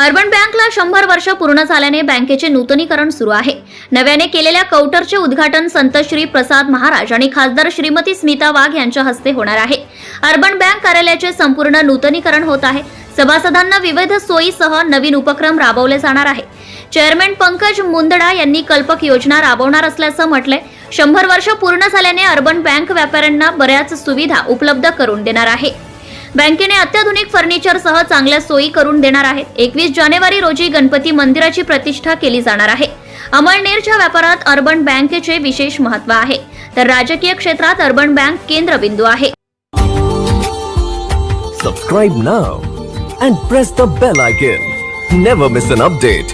Urban बँकला शंभर वर्ष पूर्ण झाल्याने बँकेचे नूतनीकरण सुरू आहे. नव्याने केलेल्या कौटरचे उद्घाटन संत श्री प्रसाद महाराज आणि खासदार श्रीमती स्मिता वाघ यांच्या हस्ते होणार आहे. अर्बन बँक कार्यालयाचे संपूर्ण नूतनीकरण होत आहे. सभासदांना विविध सोयीसह नवीन उपक्रम राबवले जाणार आहे. चेअरमॅन पंकज मुंदडा यांनी कल्पक योजना राबवणार असल्याचं म्हटलंय. शंभर वर्ष पूर्ण झाल्याने अर्बन बँक व्यापाऱ्यांना बऱ्याच सुविधा उपलब्ध करून देणार आहे. बँकेने अत्याधुनिक फर्निचरसह चांगल्या सोयी करून देणार आहेत. एकवीस जानेवारी रोजी गणपती मंदिराची प्रतिष्ठा केली जाणार आहे. अमळनेरच्या व्यापारात अर्बन बँकेचे विशेष महत्त्व आहे. तर राजकीय क्षेत्रात अर्बन बँक केंद्रबिंदू आहे. Subscribe now and press the bell icon never miss an update